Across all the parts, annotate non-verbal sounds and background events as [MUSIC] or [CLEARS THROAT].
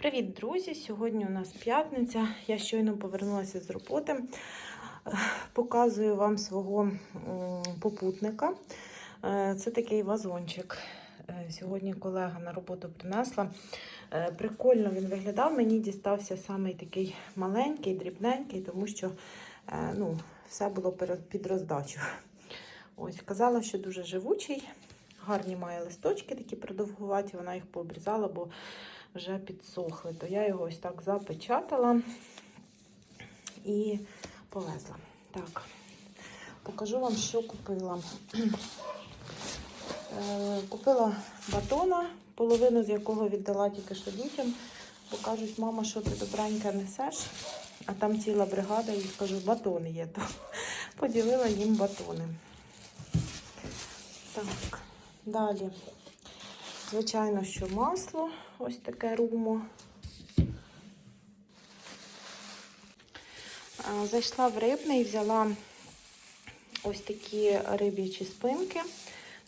Привіт, друзі! Сьогодні у нас п'ятниця. Я щойно повернулася з роботи. Показую вам свого попутника. Е, Це такий вазончик. Е, Сьогодні колега на роботу принесла. Е, Прикольно він виглядав. Мені дістався саме такий маленький, дрібненький, тому що ну, все було під роздачу. Ось, казала, що дуже живучий. Гарні має листочки такі продовгуваті, вона їх пообрізала, бо вже підсохли. То я його ось так запечатала і повезла. Так, покажу вам, що купила. [CLEARS THROAT] Е, Купила батона, половину з якого віддала тільки що дітям, бо кажуть, мама, що ти добранька несеш, а там ціла бригада, і кажу, батони є, то поділила їм батони. Так, далі. Звичайно, що масло, ось таке румо. Зайшла в рибний, взяла ось такі риб'ячі спинки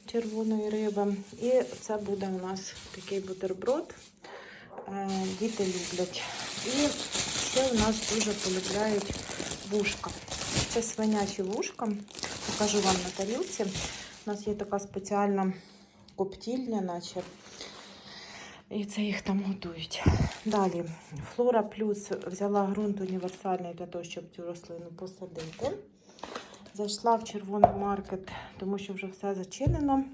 червоної риби. І це буде у нас такий бутерброд. Діти люблять. І ще у нас дуже полюбляють вушка. Це свинячі вушка. Покажу вам на тарілці. У нас є така спеціальна коптільня, наче. І це їх там готують. Далі, Флора Плюс взяла ґрунт універсальний для того, щоб цю рослину посадити. Зайшла в червоний маркет, тому що вже все зачинено.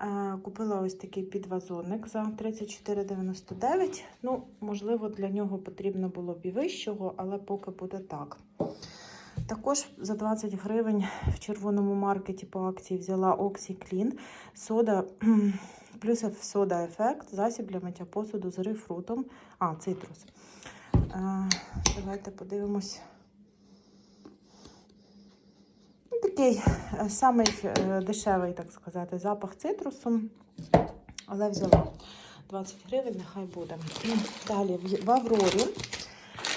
Е, Купила ось такий підвазонник за 34,99. Ну, можливо, для нього потрібно було б і вищого, але поки буде так. Також за 20 гривень в червоному маркеті по акції взяла OxyClean, сода, [CLEARS THROAT] плюс сода ефект, засіб для миття посуду з грейпфрутом. А, цитрус. Давайте подивимось. Ну, Такий е, самий е, дешевий, так сказати, запах цитрусу, але взяла 20 гривень, нехай буде. Далі в Аврорі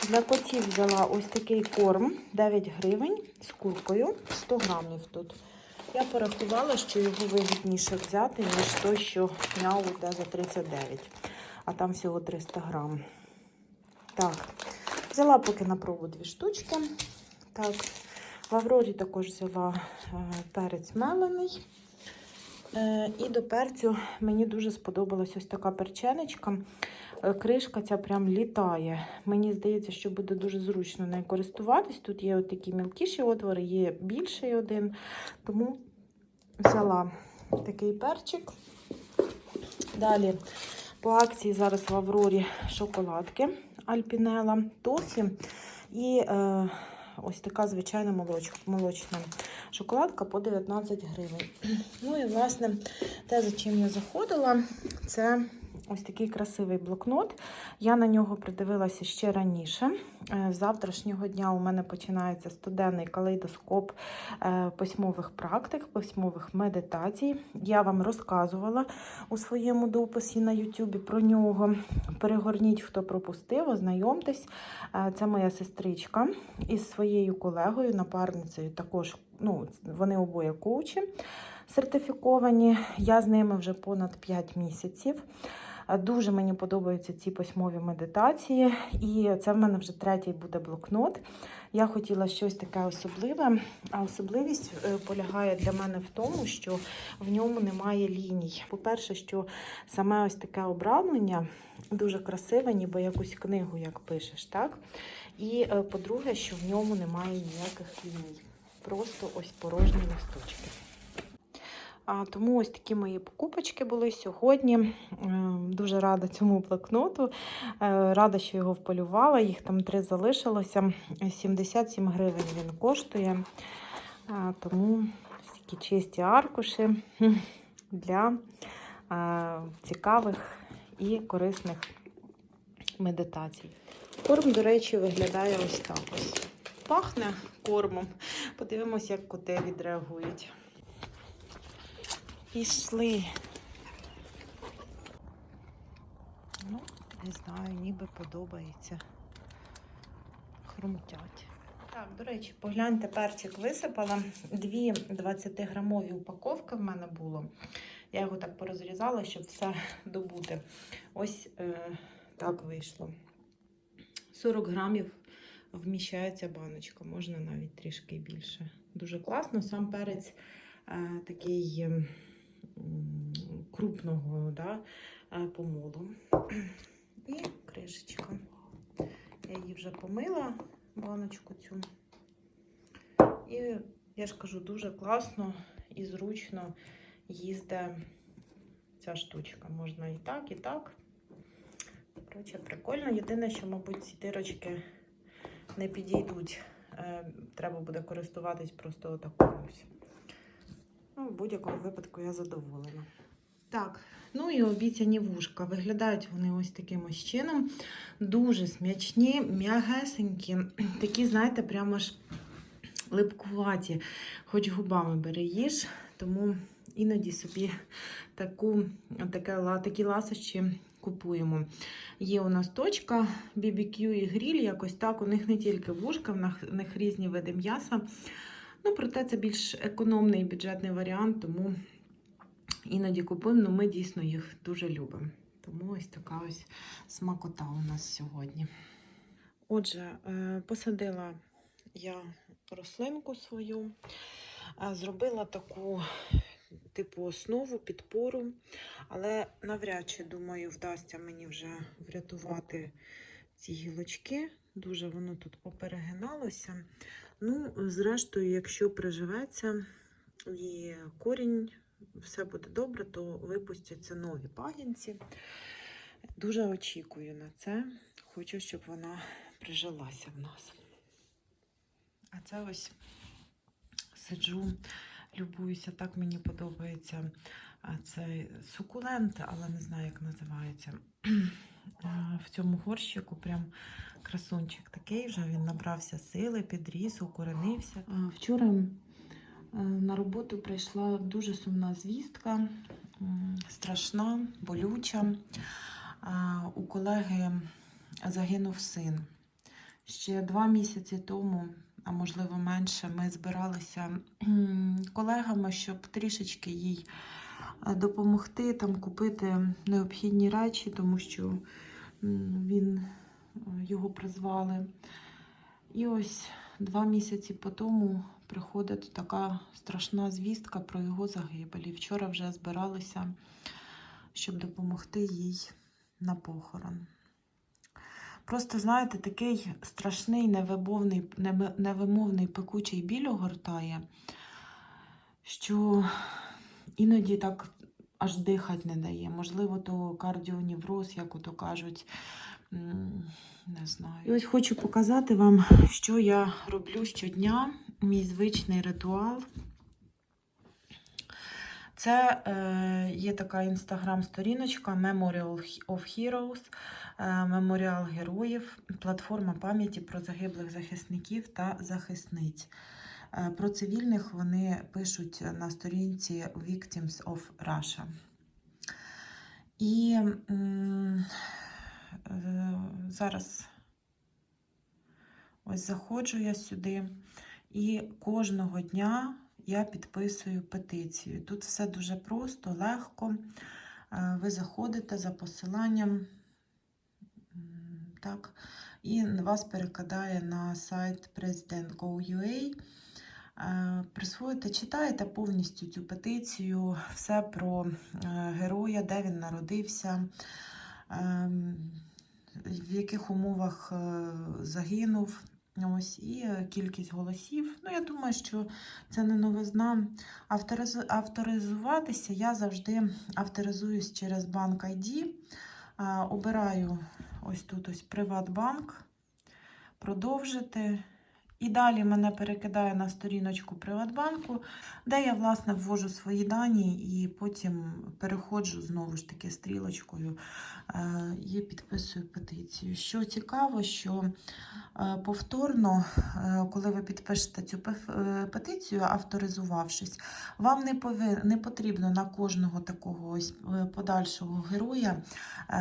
для котів взяла ось такий корм 9 гривень з куркою, 100 грамів тут. Я порахувала, що його вигідніше взяти, ніж той, що мяу йде за 39, а там всього 300 грам. Так, взяла поки на пробу дві штучки. Так, в Аврорі також взяла е, перець мелений. Е, і до перцю мені дуже сподобалась ось така перченечка. Е, Кришка ця прям літає. Мені здається, що буде дуже зручно нею користуватись. Тут є такі мілкіші отвори, є більший один. Тому взяла такий перчик. Далі по акції зараз в Аврорі шоколадки Альпінела, Тофі і е, ось така звичайна молоч, молочна шоколадка по 19 гривень. [CLEARS THROAT] Ну і власне те, за чим я заходила, це ось такий красивий блокнот. Я на нього придивилася ще раніше. Е, З завтрашнього дня у мене починається студенний калейдоскоп е, письмових практик, письмових медитацій. Я вам розказувала у своєму дописі на Ютубі про нього. Перегорніть, хто пропустив, ознайомтесь. Е, Це моя сестричка із своєю колегою, напарницею. Також ну, вони обоє коучі сертифіковані. Я з ними вже понад 5 місяців. Е, Дуже мені подобаються ці письмові медитації, і це в мене вже третій буде блокнот. Я хотіла щось таке особливе, а особливість е, полягає для мене в тому, що в ньому немає ліній. По-перше, що саме ось таке обрамлення дуже красиве, ніби якусь книгу, як пишеш, так? І е, по-друге, що в ньому немає ніяких ліній. Просто ось порожні листочки. Тому ось такі мої покупочки були сьогодні. Е, Дуже рада цьому блокноту. Е, Рада, що його вполювала. Їх там три залишилося. 77 гривень він коштує. Тому ось такі чисті аркуші для е, цікавих і корисних медитацій. Корм, до речі, виглядає ось так ось. Пахне кормом. Подивимось, як коти відреагують. Пішли. Ну, не знаю, ніби подобається. Хрумтять. Так, до речі, погляньте, перчик висипала. Дві 20-грамові упаковки в мене було. Я його так порозрізала, щоб все добути. Ось е, Так вийшло. 40 грамів вміщається баночка, можна навіть трішки більше. Дуже класно. Сам перець е, такий м, крупного да, е, помолу. І кришечка. Я її вже помила, баночку цю. І я ж кажу, дуже класно і зручно їздить ця штучка. Можна і так, і так. Коротше, прикольно. Єдине, що, мабуть, ці дирочки не підійдуть. Е, Треба буде користуватись просто отакою. ось. Ну, в будь-якому випадку я задоволена. Так, ну і обіцяні вушка. Виглядають вони ось таким ось чином. Дуже смачні, м'ягесенькі. [CLEARS THROAT] Такі, знаєте, прямо ж липкуваті. Хоч губами бери їж, тому іноді собі таку, таке, такі ласощі купуємо. Є у нас точка BBQ і гріль, якось так. У них не тільки вушка, в них різні види м'яса. Ну, проте це більш економний бюджетний варіант, тому іноді купуємо, але ми дійсно їх дуже любимо. Тому ось така ось смакота у нас сьогодні. Отже, е, посадила я рослинку свою, е, зробила таку типу основу, підпору, але навряд чи, думаю, вдасться мені вже врятувати ці гілочки. Дуже воно тут поперегиналося. Ну, зрештою, якщо приживеться і корінь, все буде добре, то випустяться нові пагінці. Дуже очікую на це. Хочу, щоб вона прижилася в нас. А це ось сиджу, любуюся, так мені подобається а, цей сукулент, але не знаю, як називається. В цьому горщику прям красунчик такий вже він набрався сили, підріс, укоренився. Вчора е, на роботу прийшла дуже сумна звістка, страшна, болюча. У колеги загинув син. Ще два місяці тому, а можливо менше, ми збиралися колегами, щоб трішечки їй допомогти там купити необхідні речі, тому що він е, його призвали. І ось два місяці по тому приходить така страшна звістка про його загибель. І вчора вже збиралися, щоб допомогти їй на похорон. Просто, знаєте, такий страшний, невимовний, невимовний пекучий біль огортає, що іноді так аж дихати не дає. Можливо, то кардіоневроз, як ото кажуть. Не знаю. І ось хочу показати вам, що я роблю щодня. Мій звичний ритуал. Це е, є така інстаграм-сторіночка Memorial of Heroes, е, Меморіал героїв, платформа пам'яті про загиблих захисників та захисниць. Е, про цивільних вони пишуть на сторінці Victims of Russia. І е, зараз ось заходжу я сюди, і кожного дня я підписую петицію. Тут все дуже просто, легко. Е, Ви заходите за посиланням, так, і вас перекидає на сайт president.go.ua. Е, Присвоїте, читаєте повністю цю петицію, все про е, героя, де він народився, ем, в яких умовах е, загинув. Ось і кількість голосів. Ну, я думаю, що це не новизна. Авториз... Авторизуватися я завжди авторизуюсь через банк ID. Обираю ось тут ось Приватбанк, продовжити. І далі мене перекидає на сторіночку Приватбанку, де я, власне, ввожу свої дані і потім переходжу знову ж таки стрілочкою е, і підписую петицію. Що цікаво, що е, повторно, е, коли ви підпишете цю петицію, авторизувавшись, вам не, пови... не потрібно на кожного такого ось подальшого героя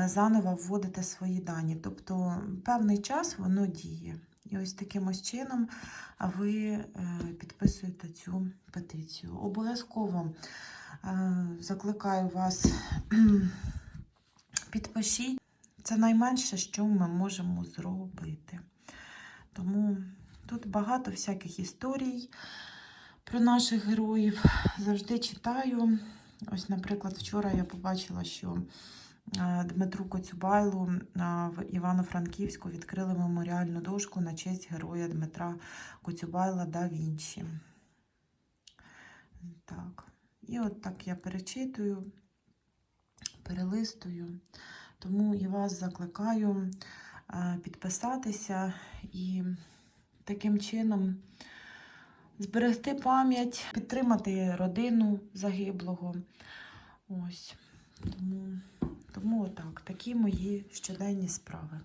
заново вводити свої дані. Тобто певний час воно діє. І ось таким ось чином ви е, підписуєте цю петицію. Обов'язково е, закликаю вас підпишіть Це найменше, що ми можемо зробити. Тому тут багато всяких історій про наших героїв. Завжди читаю. Ось, наприклад, вчора я побачила, що Дмитру Коцюбайлу е, в Івано-Франківську відкрили меморіальну дошку на честь героя Дмитра Коцюбайла да Вінчі. Так. І от так я перечитую, перелистую. Тому і вас закликаю е, підписатися і таким чином зберегти пам'ять, підтримати родину загиблого. Ось. Тому, тому отак, такі мої щоденні справи.